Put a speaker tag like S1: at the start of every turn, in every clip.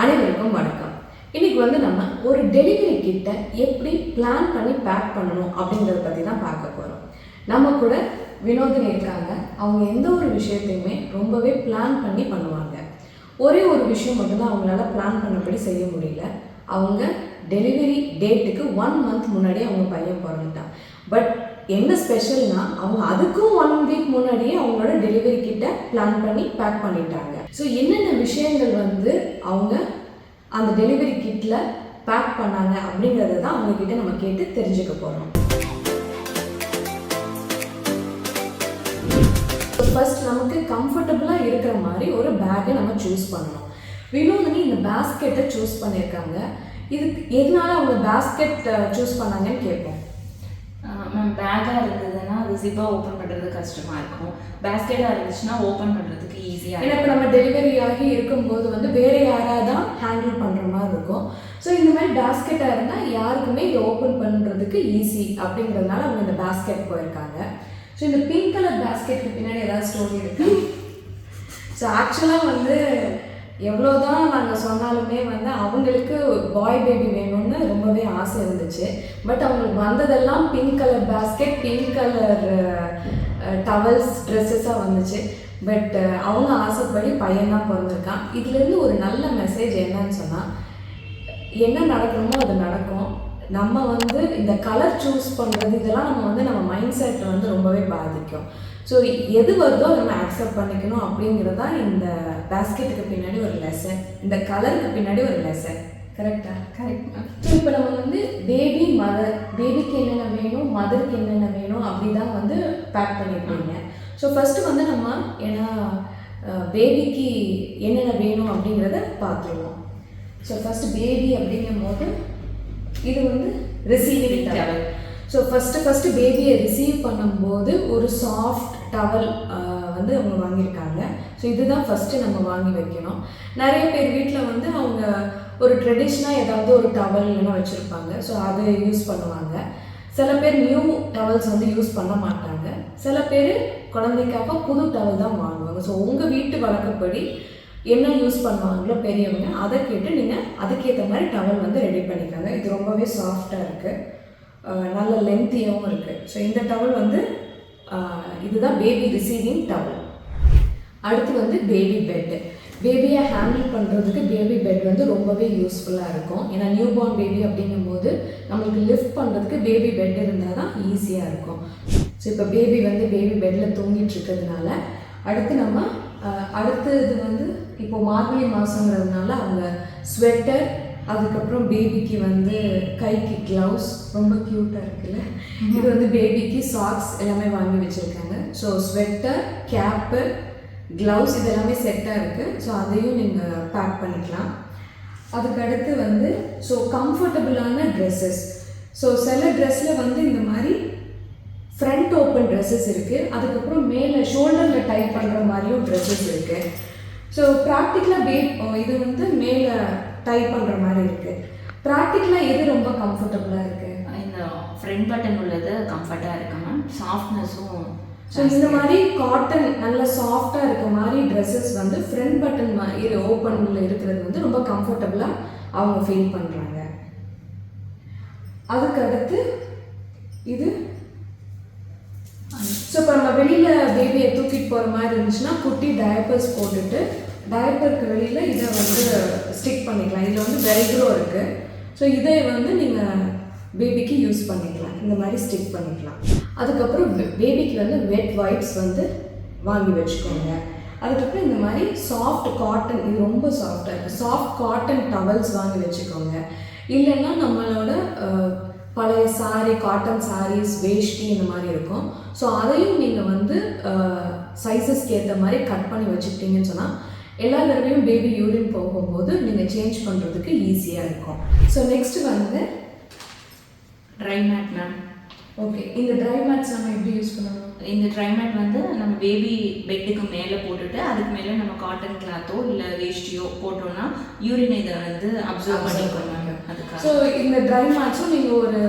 S1: அனைவருக்கும் வணக்கம். இன்னைக்கு வந்து நம்ம ஒரு டெலிவரி கிட்ட எப்படி பிளான் பண்ணி பேக் பண்ணணும் அப்படிங்கிறத பற்றி தான் பார்க்க போகிறோம் நம்ம கூட வினோதினி இருக்காங்க. அவங்க எந்த ஒரு விஷயத்தையுமே ரொம்பவே பிளான் பண்ணி பண்ணுவாங்க. ஒரே ஒரு விஷயம் மட்டும்தான் அவங்களால பிளான் பண்ணபடி செய்ய முடியல. அவங்க டெலிவரி டேட்டுக்கு ஒன் மந்த் முன்னாடியே அவங்க பையன் பிறந்துட்டான். பட் என்ன ஸ்பெஷல்னா அவங்க அதுக்கும் ஒன் வீக் முன்னாடியே அவங்களோட டெலிவரி கிட்ட பிளான் பண்ணி பேக் பண்ணிட்டாங்க. ஸோ என்னென்ன விஷயங்கள் வந்து அவங்க அந்த டெலிவரி கிட்ல பேக் பண்ணாங்க அப்படிங்கிறத தான் அவங்க கிட்ட நம்ம கேட்டு தெரிஞ்சுக்க போகிறோம் ஃபர்ஸ்ட் நமக்கு கம்ஃபர்டபுளாக இருக்கிற மாதிரி ஒரு பேக்கை நம்ம சூஸ் பண்ணணும். வினோதினி இந்த பேஸ்கெட்டை சூஸ் பண்ணியிருக்காங்க இதுக்கு எதனால அவங்க பேஸ்கெட் சூஸ் பண்ணாங்கன்னு கேட்போம்.
S2: மேம் பேக்காக இருந்ததுன்னா அது ஜிப்பாக ஓப்பன் பண்ணுறது கஷ்டமாக இருக்கும். பேஸ்கெட்டாக இருந்துச்சுன்னா ஓப்பன் பண்ணுறதுக்கு ஈஸியாக
S1: ஏன்னா இப்போ நம்ம டெலிவரி ஆகி இருக்கும்போது வந்து வேறு யாராவது தான் ஹேண்டில் பண்ணுற மாதிரி இருக்கும். ஸோ இந்த மாதிரி பேஸ்கெட்டாக இருந்தால் யாருக்குமே இதை ஓப்பன் பண்ணுறதுக்கு ஈஸி அப்படிங்கிறதுனால அவங்க இந்த பேஸ்கெட் போயிருக்காங்க. ஸோ இந்த பிங்க் கலர் பேஸ்கெட்டுக்கு பின்னாடி ஏதாவது ஸ்டோரி இருக்கு? ஸோ ஆக்சுவலாக வந்து எவ்வளோதான் நாங்கள் சொன்னாலுமே வந்து அவங்களுக்கு பாய் பேபி வேணும்னு ரொம்பவே ஆசை இருந்துச்சு. பட் அவங்களுக்கு வந்ததெல்லாம் pink colour basket pink colour towels ட்ரெஸ்ஸஸாக வந்துச்சு. பட் அவங்க ஆசைப்படி பையன்தான் பிறந்திருக்கான். இதுலேருந்து ஒரு நல்ல மெசேஜ் என்னன்னு சொன்னால் என்ன நடக்கணுமோ அது நடக்கும். நம்ம வந்து இந்த கலர் சூஸ் பண்ணுறது இதெல்லாம் நம்ம வந்து நம்ம மைண்ட் செட்டை வந்து ரொம்பவே பாதிக்கும். ஸோ எது வருதோ நம்ம அக்செப்ட் பண்ணிக்கணும் அப்படிங்கிறது தான் இந்த பேஸ்கெட்டுக்கு பின்னாடி ஒரு லெசன் இந்த கலருக்கு பின்னாடி ஒரு லெசன் கரெக்டா
S2: கரெக்ட்
S1: ஸோ இப்போ நம்ம வந்து பேபி மதர் பேபிக்கு என்னென்ன வேணும் மதருக்கு என்னென்ன வேணும் அப்படி தான் வந்து பேக் பண்ணியிருக்கீங்க ஸோ ஃபஸ்ட்டு வந்து நம்ம ஏன்னா பேபிக்கு என்னென்ன வேணும் அப்படிங்கிறத பார்த்துருவோம். ஸோ ஃபஸ்ட்டு பேபி அப்படிங்கும்போது இது வந்து receiving towel so first first பேபியை receive பண்ணும்போது ஒரு சாஃப்ட் டவல் வந்து அவங்க வாங்கியிருக்காங்க. ஸோ இதுதான் ஃபஸ்ட்டு நம்ம வாங்கி வைக்கணும். நிறைய பேர் வீட்டில் வந்து அவங்க ஒரு ட்ரெடிஷ்னாக ஏதாவது ஒரு டவல் இல்லைன்னா வச்சுருப்பாங்க. ஸோ அதை யூஸ் பண்ணுவாங்க. சில பேர் நியூ டவல்ஸ் வந்து யூஸ் பண்ண மாட்டாங்க. சில பேர் குழந்தைக்காக புது டவல் தான் வாங்குவாங்க. ஸோ உங்கள் வீட்டு வழக்கப்படி என்ன யூஸ் பண்ணுவாங்களோ பெரியவங்க அதை கேட்டு நீங்கள் அதுக்கேற்ற மாதிரி டவல் வந்து ரெடி பண்ணிக்கோங்க. இது ரொம்பவே சாஃப்டாக இருக்குது நல்ல லென்த்தியாகவும் இருக்குது ஸோ இந்த டவல் வந்து இதுதான் பேபி ரிசீவிங் டவல் அடுத்து வந்து பேபி பெட்டு பேபியை ஹேண்டில் பண்ணுறதுக்கு பேபி பெட் வந்து ரொம்பவே யூஸ்ஃபுல்லாக இருக்கும். ஏன்னா நியூ பார்ன் பேபி அப்படிங்கும்போது நம்மளுக்கு லிஃப்ட் பண்ணுறதுக்கு பேபி பெட் இருந்தால் தான் ஈஸியாக இருக்கும். ஸோ இப்போ பேபி வந்து பேபி பெட்டில் தூங்கிட்டு இருக்கிறதுனால அடுத்து நம்ம அடுத்தது வந்து இப்போது மார்கழி மாதங்கிறதுனால அவங்க ஸ்வெட்டர் அதுக்கப்புறம் பேபிக்கு வந்து கைக்கு க்ளவுஸ் ரொம்ப க்யூட்டாக இருக்குல்ல? இது வந்து பேபிக்கு சாக்ஸ் எல்லாமே வாங்கி வச்சுருக்காங்க. ஸோ ஸ்வெட்டர் கேப்பு க்ளவுஸ் இது எல்லாமே செட்டாக இருக்குது ஸோ அதையும் நீங்கள் பேக் பண்ணிக்கலாம். அதுக்கு அடுத்து வந்து ஸோ கம்ஃபர்டபுளான ட்ரெஸ்ஸஸ் ஸோ சில ட்ரெஸ்ஸில் வந்து இந்த மாதிரி ஃப்ரண்ட் ஓப்பன் ட்ரெஸ்ஸஸ் இருக்குது அதுக்கப்புறம் மேலே ஷோல்டரில் டைப் பண்ணுற மாதிரியும் ட்ரெஸ்ஸஸ் இருக்குது ஸோ ப்ராக்டிக்கலாக பே இது வந்து மேலே டைப் பண்ணுற மாதிரி இருக்குது ப்ராக்டிக்கலாக எது ரொம்ப கம்ஃபர்டபுளாக இருக்குது
S2: இந்த ஃப்ரண்ட் பட்டன் உள்ளது கம்ஃபர்ட்டாக இருக்கு மேம் சாஃப்ட்னஸும்
S1: ஸோ இந்த மாதிரி காட்டன் நல்ல சாஃப்டாக இருக்க மாதிரி ட்ரெஸ்ஸஸ் வந்து ஃப்ரண்ட் பட்டன் மாதிரி ஓப்பனில் இருக்கிறது வந்து ரொம்ப கம்ஃபர்டபுளாக அவங்க ஃபீல் பண்ணுறாங்க அதுக்கு அடுத்து இது ஸோ இப்போ நம்ம வெளியில் பேபியை தூக்கிட்டு போகிற மாதிரி இருந்துச்சுன்னா குட்டி டயப்பர்ஸ் போட்டுட்டு டயப்பருக்கு வெளியில் இதை வந்து ஸ்டிக் பண்ணிக்கலாம். இதில் வந்து வெல்க்ரோ இருக்குது ஸோ இதை வந்து நீங்கள் பேபிக்கு யூஸ் பண்ணிக்கலாம். இந்த மாதிரி ஸ்டிக் பண்ணிக்கலாம். அதுக்கப்புறம் பேபிக்கு வந்து வெட் வைப்ஸ் வந்து வாங்கி வச்சுக்கோங்க. அதுக்கப்புறம் இந்த மாதிரி சாஃப்ட் காட்டன் இது ரொம்ப சாஃப்டாக இருக்குது சாஃப்ட் காட்டன் டவல்ஸ் வாங்கி வச்சுக்கோங்க. இல்லைன்னா நம்மளோட பழைய சாரி காட்டன் சாரீஸ் வேஷ்டி இந்த மாதிரி இருக்கும். ஸோ அதையும் நீங்கள் வந்து சைஸஸ்க்கு ஏற்ற மாதிரி கட் பண்ணி வச்சுக்கிட்டீங்கன்னு சொன்னால் எல்லா தடவையும் பேபி யூரின் போகும்போது நீங்கள் சேஞ்ச் பண்ணுறதுக்கு ஈஸியாக இருக்கும். ஸோ நெக்ஸ்ட் வந்து
S2: ட்ரை மேட் மேம்
S1: ஓகே இந்த ட்ரை மேட்ஸ் நம்ம எப்படி யூஸ் பண்ணணும்?
S2: இந்த ட்ரை மேட் வந்து நம்ம பேபி பெட்டுக்கு மேலே போட்டுட்டு அதுக்கு மேலே நம்ம காட்டன் கிளாத்தோ இல்லை வேஷ்டியோ போட்டோம்னா யூரின் இதை வந்து அப்சர்வ் பண்ணிக்கும் மேம் அதுக்காக.
S1: ஸோ இந்த ட்ரை மேட்ஸும் நீங்கள் ஒரு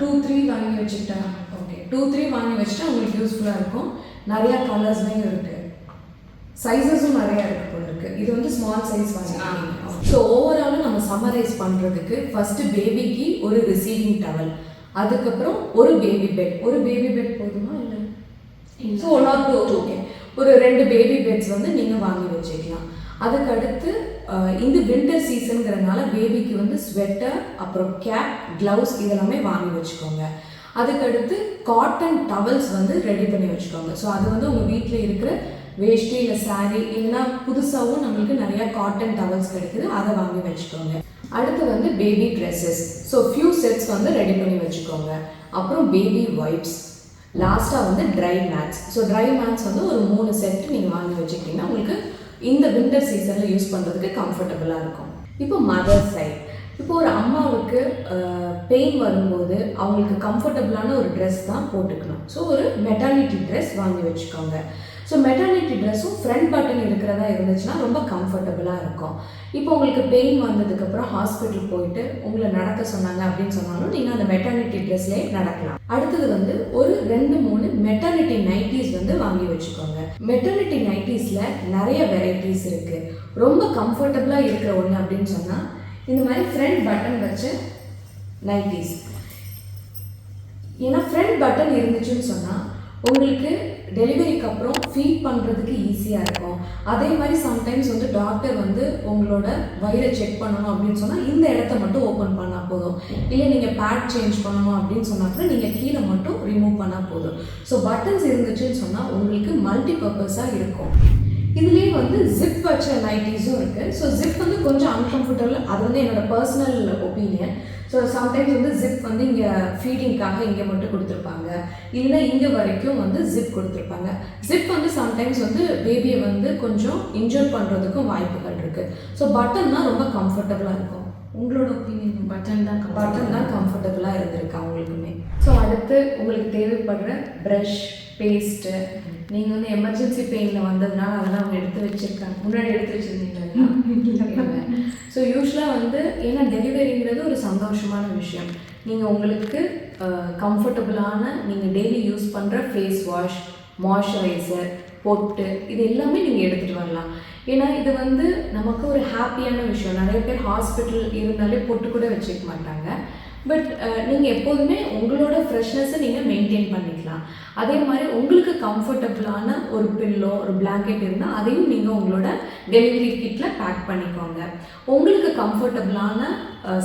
S1: டூ த்ரீ வாங்கி வச்சுக்கிட்டா ஓகே டூ த்ரீ வாங்கி வச்சுட்டா உங்களுக்கு யூஸ்ஃபுல்லாக இருக்கும். நிறையா கலர்ஸ்லேயும் இருக்குது சைஸஸும் நிறையா இருக்கு போல இருக்கு இது வந்து ஸ்மால் சைஸ் வாங்கிருக்கீங்க ஸோ ஓவராலாக நம்ம சம்மரைஸ் பண்ணுறதுக்கு ஃபஸ்ட்டு பேபிக்கு ஒரு ரிசீவிங் டவல் அதுக்கப்புறம் ஒரு பேபி பெட் ஒரு பேபி பெட் போதுமா இல்லை? So one or two okay ஒரு ரெண்டு பேபி பெட்ஸ் வந்து நீங்கள் வாங்கி வச்சுக்கலாம். அதுக்கு அடுத்து அஹ், இந்த வின்டர் சீசனுங்கிறனால பேபிக்கு வந்து ஸ்வெட்டர் அப்புறம் கேப் க்ளவுஸ் இதெல்லாமே வாங்கி வச்சுக்கோங்க. அதுக்கடுத்து காட்டன் டவல்ஸ் வந்து ரெடி பண்ணி வச்சுக்கோங்க. ஸோ அது வந்து உங்கள் வீட்டில் இருக்கிற வேஷ்டி இல்லை சாரீ இல்லைன்னா புதுசாகவும் நம்மளுக்கு நிறையா காட்டன் டவல்ஸ் கிடைக்குது. அதை வாங்கி வச்சுக்கோங்க. அடுத்து வந்து baby dresses so few sets வந்து ரெடி பண்ணி வச்சுக்கோங்க. அப்புறம் பேபி வைப்ஸ் லாஸ்ட்டாக வந்து dry mats so dry mats வந்து ஒரு மூணு செட் நீங்கள் வாங்கி வச்சுக்கிட்டிங்கன்னா உங்களுக்கு இந்த வின்டர் சீசனில் யூஸ் பண்ணுறதுக்கு கம்ஃபர்டபுளாக இருக்கும். இப்போ மதர் சைட் இப்போ ஒரு அம்மாவுக்கு பெயின் வரும்போது அவங்களுக்கு கம்ஃபர்டபுளான ஒரு ட்ரெஸ் தான் போட்டுக்கணும். ஸோ ஒரு மெட்டாலிட்டி ட்ரெஸ் வாங்கி வச்சுக்கோங்க. ஸோ மெட்டர்னிட்டி ட்ரெஸ்ஸும் ஃப்ரண்ட் பட்டன் இருக்கிறதா இருந்துச்சுன்னா ரொம்ப கம்ஃபர்டபுளாக இருக்கும். இப்போ உங்களுக்கு பெயின் வந்ததுக்கப்புறம் ஹாஸ்பிட்டல் போயிட்டு உங்களை நடக்க சொன்னாங்க அப்படின்னு சொன்னாலும் நீங்கள் அந்த மெட்டர்னிட்டி ட்ரெஸ்லேயே நடக்கலாம். அடுத்தது வந்து ஒரு ரெண்டு மூணு மெட்டர்னிட்டி நைட்டிஸ் வந்து வாங்கி வச்சுக்கோங்க. மெட்டர்னிட்டி நைட்டிஸில் நிறைய வெரைட்டிஸ் இருக்குது ரொம்ப கம்ஃபர்டபுளாக இருக்கிற ஒன்று அப்படின்னு சொன்னால் இந்த மாதிரி ஃப்ரண்ட் பட்டன் வச்சு நைட்டிஸ் ஏன்னா ஃப்ரண்ட் பட்டன் இருந்துச்சுன்னு சொன்னால் உங்களுக்கு டெலிவரிக்கு அப்புறம் ஃபீட் பண்ணுறதுக்கு ஈஸியாக இருக்கும். அதே மாதிரி சம்டைம்ஸ் வந்து டாக்டர் வந்து உங்களோட வயிறை செக் பண்ணணும் அப்படின்னு சொன்னால் இந்த இடத்த மட்டும் ஓப்பன் பண்ணால் போதும். இல்லை நீங்கள் பேட் சேஞ்ச் பண்ணணும் அப்படின்னு சொன்னால் கூட நீங்கள் கீழே மட்டும் ரிமூவ் பண்ணால் போதும். ஸோ பட்டன்ஸ் இருந்துச்சுன்னு சொன்னால் உங்களுக்கு மல்டி பர்பஸாக இருக்கும். இதுலேயே வந்து ஜிப் வச்ச நைட்டிஸும் இருக்குது ஸோ ஜிப் வந்து கொஞ்சம் அன்கம்ஃபர்டபுள் அது வந்து என்னோட பர்சனல் ஒப்பீனியன் ஸோ சம்டைம்ஸ் வந்து ஜிப் வந்து இங்கே ஃபீடிங்க்காக இங்கே மட்டும் கொடுத்துருப்பாங்க. இல்லை இங்கே வரைக்கும் வந்து ஜிப் கொடுத்துருப்பாங்க. ஜிப் வந்து சம்டைம்ஸ் வந்து பேபியை வந்து கொஞ்சம் இன்ஜோர் பண்ணுறதுக்கும் வாய்ப்புகள் இருக்குது ஸோ பட்டன் தான் ரொம்ப கம்ஃபர்டபுளாக இருக்கும். உங்களோட ஒப்பீனியன்
S2: பட்டன் தான்
S1: பட்டன் தான் கம்ஃபர்டபுளாக இருந்திருக்கு அவங்களுக்குமே. ஸோ அடுத்து உங்களுக்கு தேவைப்படுற ப்ரஷ் பேஸ்ட்டு நீங்கள் வந்து எமர்ஜென்சி பெயினில் வந்ததுனால அதெல்லாம் அவங்க எடுத்து வச்சுருக்காங்க. முன்னாடி எடுத்து வச்சுருந்தீங்களா ஸோ யூஸ்வலாக வந்து ஏன்னா டெலிவரிங்கிறது ஒரு சந்தோஷமான விஷயம். நீங்கள் உங்களுக்கு கம்ஃபர்டபுளான நீங்கள் டெய்லி யூஸ் பண்ணுற ஃபேஸ் வாஷ் மாய்ஸ்சரைசர் பொட்டு இது எல்லாமே நீங்கள் எடுத்துகிட்டு வரலாம். ஏன்னா இது வந்து நமக்கு ஒரு ஹாப்பியான விஷயம். நிறைய பேர் ஹாஸ்பிட்டல் இருந்தாலே பொட்டு கூட வச்சுக்க மாட்டாங்க. பட் நீங்கள் எப்போதுமே உங்களோட ஃப்ரெஷ்னஸை நீங்கள் மெயின்டைன் பண்ணிக்கலாம். அதே மாதிரி உங்களுக்கு கம்ஃபர்டபுளான ஒரு பில்லோ ஒரு பிளாங்கெட் இருந்தால் அதையும் நீங்கள் உங்களோட டெலிவரி கிட்டில் பேக் பண்ணிக்கோங்க. உங்களுக்கு கம்ஃபர்டபுளான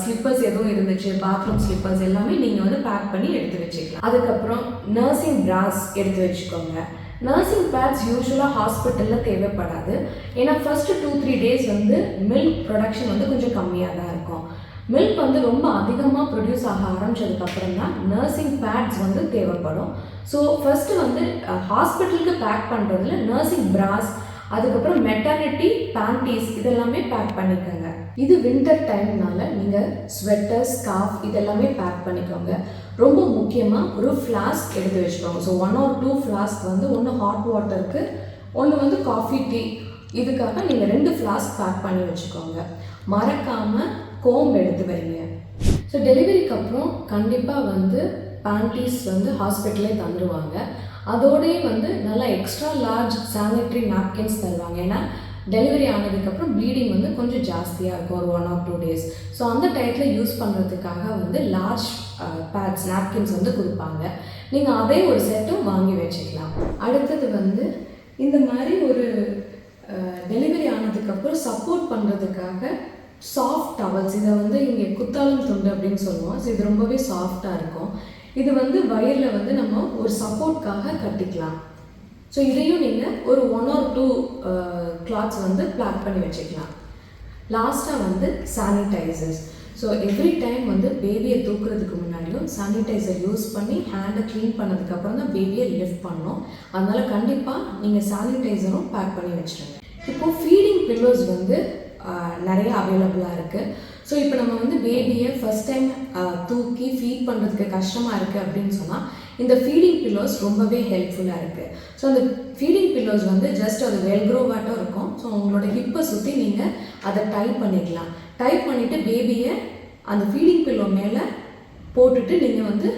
S1: ஸ்லிப்பர்ஸ் எதுவும் இருந்துச்சு பாத்ரூம் ஸ்லிப்பர்ஸ் எல்லாமே நீங்கள் வந்து பேக் பண்ணி எடுத்து வச்சுக்கலாம். அதுக்கப்புறம் நர்சிங் பிராஸ் எடுத்து வச்சுக்கோங்க. நர்சிங் பேட்ஸ் யூஸ்வலாக ஹாஸ்பிட்டலில் தேவைப்படாது. ஏன்னா ஃபஸ்ட்டு டூ த்ரீ டேஸ் வந்து மில்க் ப்ரொடக்ஷன் வந்து கொஞ்சம் கம்மியாக தான் இருக்கும். மில்க் வந்து ரொம்ப அதிகமாக ப்ரொடியூஸ் ஆக ஆரம்பிச்சதுக்கப்புறம் தான் நர்சிங் பேட்ஸ் வந்து தேவைப்படும். ஸோ ஃபஸ்ட்டு வந்து ஹாஸ்பிட்டலுக்கு பேக் பண்ணுறதுல நர்சிங் பிராஸ் அதுக்கப்புறம் மெட்டர்னிட்டி பேண்டீஸ் இதெல்லாமே பேக் பண்ணிக்கோங்க. இது வின்டர் டைம்னால நீங்கள் ஸ்வெட்டர் ஸ்கார்ஃப் இதெல்லாமே பேக் பண்ணிக்கோங்க. ரொம்ப முக்கியமாக ஒரு ஃப்ளாஸ்க் எடுத்து வச்சுக்கோங்க. So one or two flask வந்து ஒன்று ஹாட் வாட்டருக்கு ஒன்று வந்து காஃபி டீ இதுக்காக நீங்கள் ரெண்டு ஃப்ளாஸ்க் பேக் பண்ணி வச்சுக்கோங்க. மறக்காமல் கோம்பு எடுத்து வைங்க. ஸோ டெலிவரிக்கு அப்புறம் கண்டிப்பாக வந்து பேண்டீஸ் வந்து ஹாஸ்பிட்டலே தந்துடுவாங்க அதோடயே வந்து நல்லா எக்ஸ்ட்ரா லார்ஜ் சானிட்ரி நாப்கின்ஸ் தருவாங்க. ஏன்னா டெலிவரி ஆனதுக்கப்புறம் ப்ளீடிங் வந்து கொஞ்சம் ஜாஸ்தியாக இருக்கும் ஒரு one or two days so அந்த டயத்தில் யூஸ் பண்ணுறதுக்காக வந்து லார்ஜ் பேட்ஸ் நாப்கின்ஸ் வந்து கொடுப்பாங்க. நீங்கள் அதே ஒரு செட்டும் வாங்கி வச்சுக்கலாம். அடுத்தது வந்து இந்த மாதிரி ஒரு டெலிவரி ஆனதுக்கப்புறம் சப்போர்ட் பண்ணுறதுக்காக சாஃப்ட் டவல்ஸ் இதை வந்து இங்கே குத்தாலும் துண்டு அப்படின்னு சொல்லுவோம். ஸோ இது ரொம்பவே சாஃப்டாக இருக்கும். இது வந்து வயரில் வந்து நம்ம ஒரு சப்போர்ட்காக கட்டிக்கலாம். ஸோ இதையும் நீங்கள் ஒரு ஒன் ஆர் டூ கிளாத்ஸ் வந்து பிளாக் பண்ணி வச்சுக்கலாம். லாஸ்ட்டாக வந்து சானிடைசர்ஸ் ஸோ எவ்ரி டைம் வந்து பேபியை தூக்குறதுக்கு முன்னாடியும் சானிடைசர் யூஸ் பண்ணி ஹேண்டை க்ளீன் பண்ணதுக்கப்புறம் தான் பேபியை லிஃப்ட் பண்ணணும். அதனால் கண்டிப்பாக நீங்கள் சானிடைசரும் பேக் பண்ணி வச்சுருங்க. இப்போது ஃபீடிங் பில்லோஸ் வந்து நிறைய அவைலபிளாக இருக்குது ஸோ இப்போ நம்ம வந்து பேபியை ஃபஸ்ட் டைம் தூக்கி ஃபீட் பண்ணுறதுக்கு கஷ்டமாக இருக்குது அப்படின்னு சொன்னால் இந்த ஃபீடிங் பில்லோஸ் ரொம்பவே ஹெல்ப்ஃபுல்லாக இருக்குது ஸோ அந்த ஃபீடிங் பில்லோஸ் வந்து ஜஸ்ட் அது வெல்க்ரோவாட்டும் இருக்கும். ஸோ உங்களோட ஹிப்பை சுற்றி நீங்கள் அதை டைப் பண்ணிக்கலாம். டைப் பண்ணிவிட்டு பேபியை அந்த ஃபீடிங் பில்லோ மேலே போட்டுட்டு நீங்கள் வந்து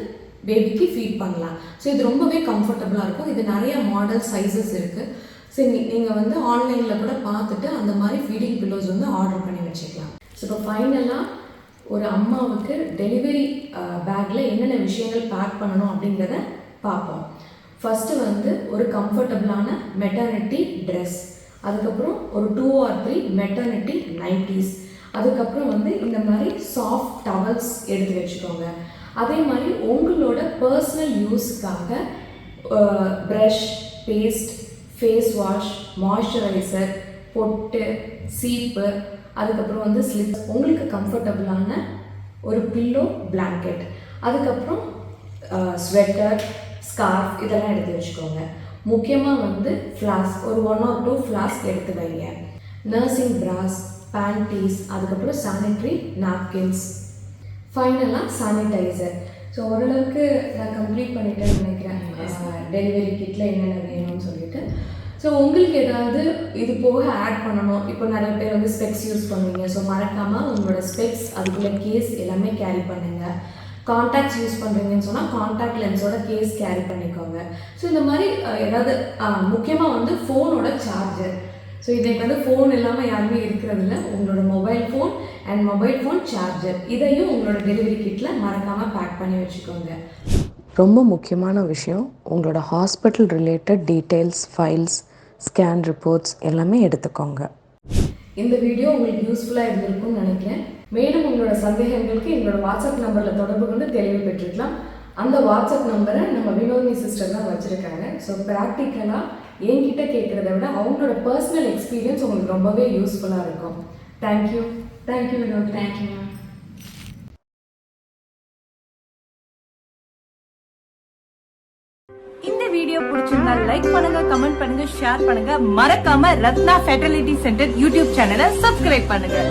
S1: பேபிக்கு ஃபீட் பண்ணலாம். ஸோ இது ரொம்பவே கம்ஃபர்டபுளாக இருக்கும். இது நிறைய மாடல் சைஸஸ் இருக்குது சரி நீங்கள் வந்து ஆன்லைனில் கூட பார்த்துட்டு அந்த மாதிரி ஃபீடிங் பில்லோஸ் வந்து ஆர்டர் பண்ணி வச்சுக்கலாம். ஸோ இப்போ ஃபைனலாக ஒரு அம்மாவுக்கு டெலிவரி பேக்கில் என்னென்ன விஷயங்கள் பேக் பண்ணணும் அப்படிங்கிறத பார்ப்போம். ஃபஸ்ட்டு வந்து ஒரு கம்ஃபர்டபுளான மெட்டர்னிட்டி ட்ரெஸ் அதுக்கப்புறம் ஒரு two or three maternity nighties அதுக்கப்புறம் வந்து இந்த மாதிரி சாஃப்ட் டவல்ஸ் எடுத்து வச்சுக்கோங்க. அதே மாதிரி உங்களோட personal யூஸ்க்காக brush paste face wash moisturiser பொட்டு சீப்பு அதுக்கப்புறம் வந்து ஸ்லிப் உங்களுக்கு கம்ஃபர்டபுளான ஒரு பில்லோ பிளாங்கெட் அதுக்கப்புறம் ஸ்வெட்டர் ஸ்கார்ஃப் இதெல்லாம் எடுத்து வச்சுக்கோங்க. முக்கியமாக வந்து ஃப்ளாஸ்க் ஒரு ஒன் ஆர் டூ ஃப்ளாஸ்க் எடுத்து வைங்க. நர்சிங் ப்ராஸ் பேண்டீஸ் அதுக்கப்புறம் சானிட்ரி நாப்கின்ஸ் ஃபைனலாக சானிடைசர் ஸோ ஓரளவுக்கு நான் கம்ப்ளீட் பண்ணிட்டேன்னு நினைக்கிறேன். டெலிவரி கிட்டில் என்னென்ன வேணும்னு சொல்லிட்டு. ஸோ உங்களுக்கு ஏதாவது இது போக ஆட் பண்ணணும். இப்போ நிறைய பேர் வந்து ஸ்பெக்ஸ் யூஸ் பண்ணுவீங்க. ஸோ மறக்காமல் உங்களோட ஸ்பெக்ஸ் அதுக்குள்ள கேஸ் எல்லாமே கேரி பண்ணுங்கள் காண்டாக்ட்ஸ் யூஸ் பண்ணுறீங்கன்னு சொன்னால் காண்டாக்ட் லென்ஸோட கேஸ் கேரி பண்ணிக்கோங்க. ஸோ இந்த மாதிரி ஏதாவது முக்கியமாக வந்து ஃபோனோட சார்ஜர் ஸோ இன்னைக்கு வந்து ஃபோன் இல்லாமல் யாருமே இருக்கிறதில்ல. உங்களோட mobile phone and mobile phone charger இதையும் உங்களோட டெலிவரி கிட்டில் மறக்காமல் பேக் பண்ணி வச்சுக்கோங்க.
S3: ரொம்ப முக்கியமான விஷயம் உங்களோட hospital related details files scan reports எல்லாமே எடுத்துக்கோங்க.
S1: இந்த வீடியோ உங்களுக்கு யூஸ்ஃபுல்லாக இருந்திருக்கும்னு நினைக்கிறேன். மேலும் உங்களோட சந்தேகங்களுக்கு எங்களோட வாட்ஸ்அப் நம்பரில் தொடர்பு கொண்டு தெளிவு பெற்றுக்கலாம். அந்த வாட்ஸ்அப் நம்பரை நம்ம வினோதினி சிஸ்டர் தான் வச்சுருக்காங்க. ஸோ ப்ராக்டிக்கலாக என்கிட்ட கேட்குறத விட அவங்களோட பர்சனல் எக்ஸ்பீரியன்ஸ் உங்களுக்கு ரொம்பவே யூஸ்ஃபுல்லாக இருக்கும். Thank you thank you Vinod
S2: thank you ma'am
S4: இந்த வீடியோ பிடிச்சிருந்தா லைக் பண்ணுங்க கமெண்ட் பண்ணுங்க ஷேர் பண்ணுங்க. மறக்காம ரத்னா ஃபெர்டிலிட்டி சென்டர் யூடியூப் சேனலை சப்ஸ்கிரைப் பண்ணுங்க.